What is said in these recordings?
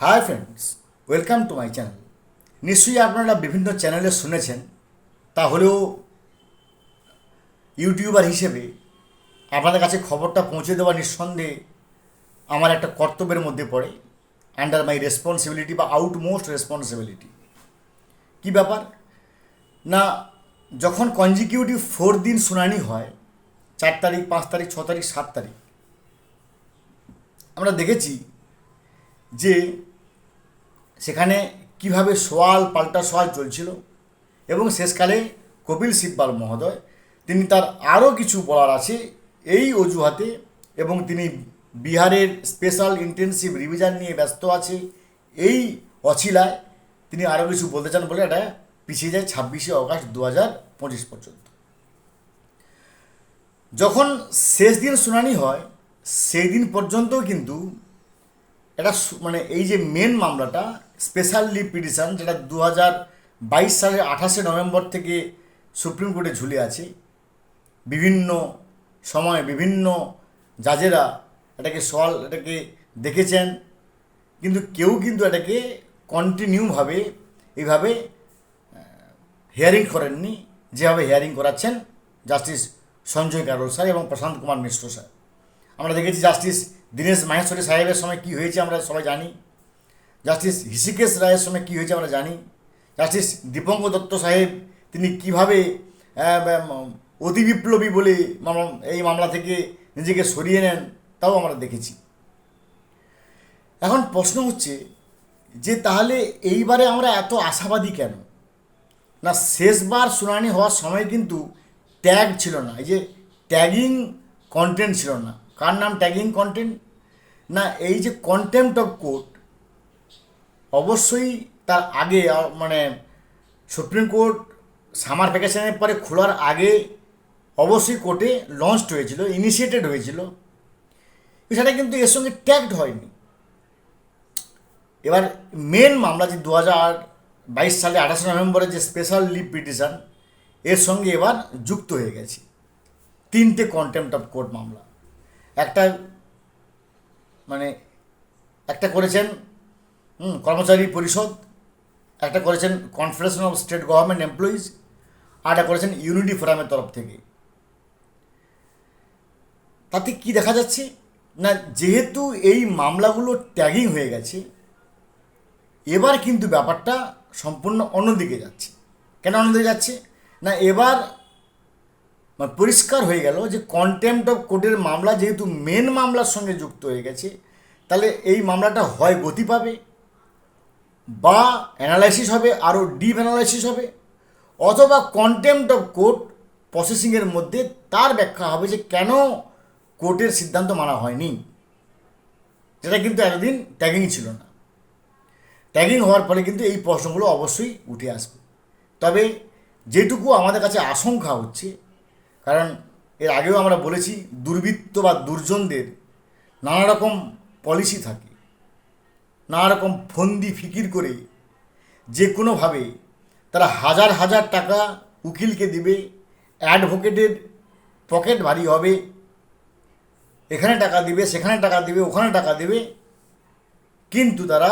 Hi friends welcome to my channel নিশ্চয়ই আপনারা বিভিন্ন চ্যানেলে শুনেছেন। তাহলেও ইউটিউবার হিসেবে আপনাদের কাছে খবরটা পৌঁছে দেওয়া নিঃসন্দেহে আমার একটা কর্তব্যের মধ্যে পড়ে আন্ডার মাই রেসপন্সিবিলিটি বা আউটমোস্ট রেসপন্সিবিলিটি কী ব্যাপার? না, যখন কনজিকিউটিভ ফোর দিন শুনানি হয়, চার তারিখ, পাঁচ তারিখ, ছ তারিখ, সাত তারিখ, আমরা দেখেছি যে সেখানে কীভাবে সোয়াল, পাল্টা সোয়াল চলছিল এবং শেষকালে কপিল সিব্বাল মহোদয়, তিনি তার আরও কিছু বলার আছে এই অজুহাতে এবং তিনি বিহারের স্পেশাল ইন্টেন্সিভ রিভিশন নিয়ে ব্যস্ত আছে এই অছিলায় তিনি আরও কিছু বলতে চান বলে এটা পিছিয়ে যায় ছাব্বিশে অগস্ট দু হাজার পঁচিশ পর্যন্ত। যখন শেষ দিন শুনানি হয়, সেই দিন পর্যন্তও কিন্তু এটা মানে এই যে মেন মামলাটা স্পেশাল পিটিশন যেটা দু হাজার বাইশ সালের আঠাশে নভেম্বর থেকে সুপ্রিম কোর্টে ঝুলে আছে, বিভিন্ন সময় বিভিন্ন জাজেরা এটাকে সল এটাকে দেখেছেন, কিন্তু কেউ কিন্তু এটাকে কন্টিনিউভাবে এইভাবে হিয়ারিং করেননি, যেভাবে হিয়ারিং করাচ্ছেন জাস্টিস সঞ্জয় কারোল স্যার এবং প্রশান্ত কুমার মিশ্র স্যার। আমরা দেখেছি জাস্টিস দীনেশ মাহেশ্বরী সাহেবের সময় কী হয়েছে আমরা সবাই জানি। জাস্টিস হৃষিকেশ রায়ের সময় কী হয়েছে আমরা জানি। জাস্টিস দীপঙ্ক দত্ত সাহেব, তিনি কীভাবে অতি বিপ্লবী বলে এই মামলা থেকে নিজেকে সরিয়ে নেন, তাও আমরা দেখেছি। এখন প্রশ্ন হচ্ছে যে তাহলে এইবারে আমরা এত আশাবাদী কেন? না, শেষবার শুনানি হওয়ার সময় কিন্তু ট্যাগ ছিল না, এই যে ট্যাগিং কন্টেন্ট ছিল না। কার নাম ট্যাগিং কন্টেন্ট না, এই যে কন্টেম্পট অফ কোর্ট অবশ্যই তার আগে মানে সুপ্রিম কোর্ট সামার ভ্যাকেশনের পরে খোলার আগে অবশ্যই কোর্টে লঞ্চড হয়েছিল ইনিশিয়েটেড হয়েছিল। সেটা কিন্তু এর সঙ্গে ট্যাগড হয়নি। এবার মেন মামলা যে দু হাজার বাইশ সালে আঠাশে নভেম্বরের যে স্পেশাল লিভ পিটিশন এর সঙ্গে এবার যুক্ত হয়ে গেছে। তিনটে কন্টেম্পট অফ কোর্ট মামলা। একটা মানে একটা করেছেন কর্মচারী পরিষদ, একটা করেছেন confederation of state government employees আর একটা করেছেন ইউনিটি ফোরামের তরফ থেকে। তাতে কি দেখা যাচ্ছে? না, যেহেতু এই মামলাগুলো ট্যাগিং হয়ে গেছে, এবার কিন্তু ব্যাপারটা সম্পূর্ণ অন্যদিকে যাচ্ছে। কেন অন্যদিকে যাচ্ছে? না, এবার মানে পরিষ্কার হয়ে গেল যে কন্টেম্পট অফ কোর্টের মামলা যেহেতু মেন মামলার সঙ্গে যুক্ত হয়ে গেছে, তাহলে এই মামলাটা হয় গতি পাবে? বা অ্যানালাইসিস হবে আরও ডিপ অ্যানালাইসিস হবে? অথবা কন্টেম্পট অফ কোর্ট প্রসেসিংয়ের মধ্যে তার ব্যাখ্যা হবে যে কেন কোর্টের সিদ্ধান্ত মানা হয়নি? যেটা কিন্তু এতদিন ট্যাগিং ছিল না। ট্যাগিং হওয়ার ফলে কিন্তু এই প্রশ্নগুলো অবশ্যই উঠে আসবে। তবে যেটুকু আমাদের কাছে আশঙ্কা হচ্ছে কারণ এর আগেও আমরা বলেছি দুর্বৃত্ত বা দুর্জনদের নানা রকম পলিসি থাকে নানা রকম ফন্দি ফিকির করে যে কোনোভাবে তারা হাজার হাজার টাকা উকিলকে দিবে অ্যাডভোকেটের পকেট ভারী হবে, এখানে টাকা দিবে, সেখানে টাকা দিবে, ওখানে টাকা দিবে, কিন্তু তারা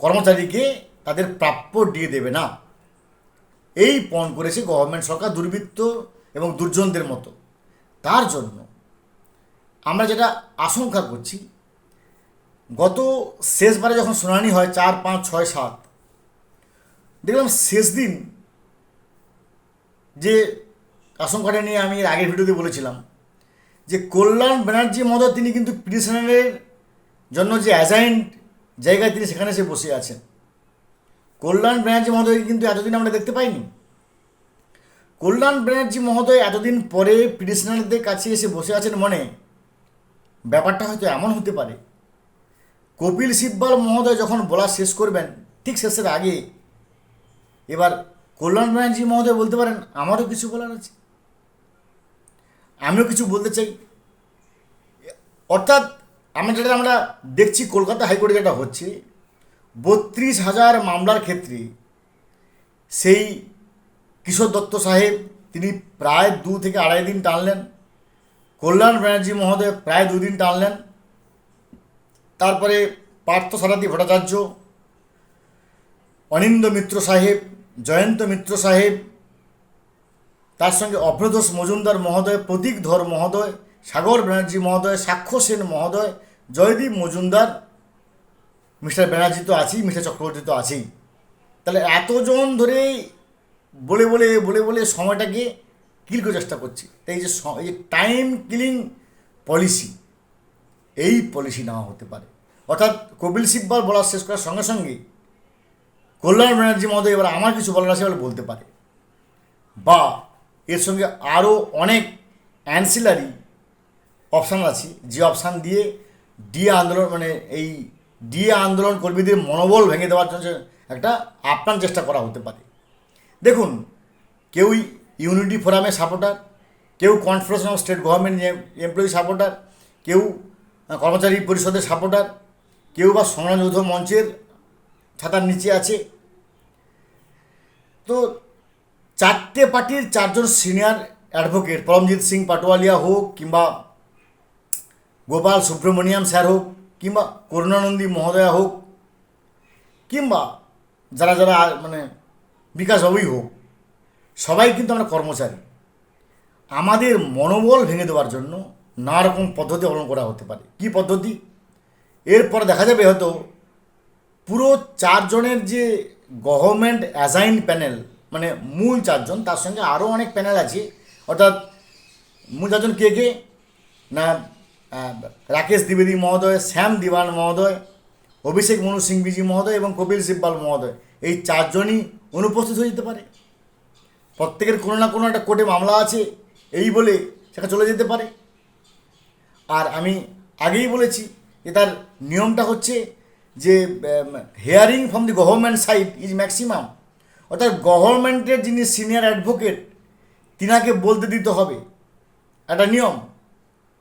কর্মচারীকে তাদের প্রাপ্য দিয়ে দেবে না। এই পণ করেছে গভর্নমেন্ট সরকার, দুর্বৃত্ত এবং দুর্জনদের মতো। তার জন্য আমরা যেটা আশঙ্কা করছি, গত শেষবারে যখন শুনানি হয় চার, পাঁচ, ছয়, সাত, দেখলাম শেষ দিন যে আশঙ্কাটা নিয়ে আমি এর আগের ভিডিওতে বলেছিলাম, যে কল্যাণ ব্যানার্জি মহোদয় তিনি কিন্তু পিটিশনারের জন্য যে অ্যাসাইন্ড জায়গায় তিনি সেখানে এসে বসে আছেন। কল্যাণ ব্যানার্জি মহোদয়কে কিন্তু এতদিন আমরা দেখতে পাইনি। কল্যাণ ব্যানার্জি মহোদয় এতদিন পরে পিটিশনারদের কাছে এসে বসে আছেন মনে? ব্যাপারটা হয়তো এমন হতে পারে। কপিল সিব্বাল মহোদয় যখন বলা শেষ করবেন, ঠিক শেষের আগে, এবার কল্যাণ ব্যানার্জি মহোদয় বলতে পারেন, আমারও কিছু বলার আছে। আমিও কিছু বলতে চাই। অর্থাৎ আমরা যেটা আমরা দেখছি, কলকাতা হাইকোর্টে যেটা হচ্ছে, বত্রিশ হাজার মামলার ক্ষেত্রে সেই কিশোর দত্ত সাহেব, তিনি প্রায় দু থেকে আড়াই দিন টানলেন। কল্যাণ ব্যানার্জি মহোদয় প্রায় দুদিন টানলেন। তারপরে পার্থ সারথী ভট্টাচার্য অনিন্দ মিত্র সাহেব, জয়ন্ত মিত্র সাহেব, তার সঙ্গে অভ্রদোষ মজুমদার মহোদয়, প্রতীক ধর মহোদয়, সাগর ব্যানার্জি মহোদয়, সাক্ষ্য সেন মহোদয়, জয়দীপ মজুমদার, মিস্টার ব্যানার্জি তো আছেই, মিস্টার চক্রবর্তী তো আছেই। তাহলে এতজন ধরে বলে বলে বলে বলে সময়টাকে কিল করার চেষ্টা করছি। তাই এই যে এই টাইম কিলিং পলিসি এই পলিসি নেওয়া হতে পারে। অর্থাৎ কপিল সিব্বাল বলা শেষ করার সঙ্গে সঙ্গে কল্যাণ ব্যানার্জি মহোদয় এবার আমার কিছু বলার আছে বলে বলতে পারে। বা এর সঙ্গে আরও অনেক অ্যান্সিলারি অপশান আছে। যে অপশান দিয়ে ডিএ আন্দোলন মানে এই ডিএ আন্দোলন কর্মীদের মনোবল ভেঙে দেওয়ার জন্য একটা আপ্রাণ চেষ্টা করা হতে পারে। দেখুন, কেউ ইউনিটি ফোরামের সাপোর্টার, কেউ confederation of state government employee supporter, কেউ কর্মচারী পরিষদের সাপোর্টার, কেউ বা সংগ্রাম যৌথ মঞ্চের ছাতার নিচে আছে। তো চারটে পার্টির চারজন সিনিয়র অ্যাডভোকেট, পরমজিৎ সিং পাটোয়ালিয়া হোক কিংবা গোপাল সুব্রমণিয়াম স্যার হোক কিংবা করুণানন্দী মহোদয়া হোক কিংবা যারা যারা আর মানে বিকাশবাবুই হোক, সবাই কিন্তু আমরা কর্মচারী। আমাদের মনোবল ভেঙে দেওয়ার জন্য নানা রকম পদ্ধতি অবলম্বন করা হতে পারে। কি পদ্ধতি? এরপর দেখা যাবে হয়তো পুরো চারজনের যে গভর্নমেন্ট অ্যাসাইন প্যানেল মানে মূল চারজন, তার সঙ্গে আরও অনেক প্যানেল আছে। অর্থাৎ মূল চারজন কে কে? না রাকেশ দ্বিবেদী মহোদয়, শ্যাম দিওয়ান মহোদয়, অভিষেক মনু সিংবিজি মহোদয় এবং কপিল সিব্বাল মহোদয়। এই চারজনই অনুপস্থিত হয়ে যেতে পারে। প্রত্যেকের কোনো না কোনো একটা কোর্টে মামলা আছে, এই বলে সেটা চলে যেতে পারে। আর আমি আগেই বলেছি যে তার নিয়মটা হচ্ছে যে hearing from the government side is maximum অর্থাৎ গভর্নমেন্টের যিনি সিনিয়র অ্যাডভোকেট তিনাকে বলতে দিতে হবে। একটা নিয়ম,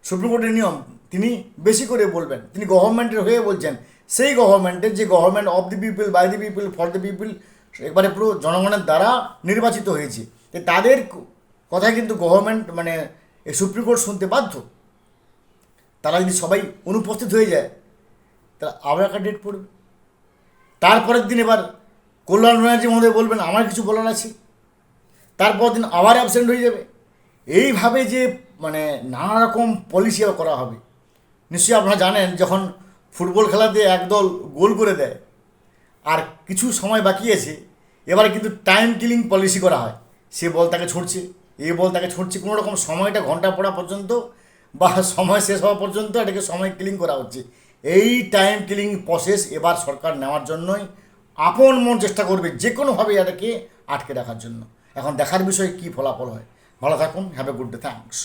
সুপ্রিম কোর্টের নিয়ম, তিনি বেশি করে বলবেন। তিনি গভর্নমেন্টের হয়ে বলছেন। সেই গভর্নমেন্টের যে government of the people by the people for the people একবারে পুরো জনগণের দ্বারা নির্বাচিত হয়েছে। তাদের কথা কিন্তু গভর্নমেন্ট মানে সুপ্রিম কোর্ট শুনতে বাধ্য। তারা যদি সবাই অনুপস্থিত হয়ে যায়, তাহলে আবার একটা ডেট পড়বে। তারপরের দিন এবার কল্যাণ ব্যানার্জি মহোদয় বলবেন, আমার কিছু বলার আছে। তারপর দিন আবার অ্যাবসেন্ট হয়ে যাবে। এইভাবে যে মানে নানা রকম পলিসি করা হবে। নিশ্চয়ই আপনারা জানেন, যখন ফুটবল খেলাতে একদল গোল করে দেয় আর কিছু সময় বাকি আছে, এবারে কিন্তু টাইম কিলিং পলিসি করা হয়। সে বল তাকে ছুটছে এ বল তাকে ছুটছে কোনো রকম সময়টা ঘণ্টা পড়া পর্যন্ত বা সময় শেষ হওয়া পর্যন্ত এটাকে সময় কিলিং করা হচ্ছে। এই টাইম কিলিং প্রসেস এবার সরকার নেওয়ার জন্যই আপন মন চেষ্টা করবে যে কোনোভাবে এটাকে আটকে রাখার জন্য। এখন দেখার বিষয়ে কী ফলাফল হয়। ভালো থাকুন have a good day thanks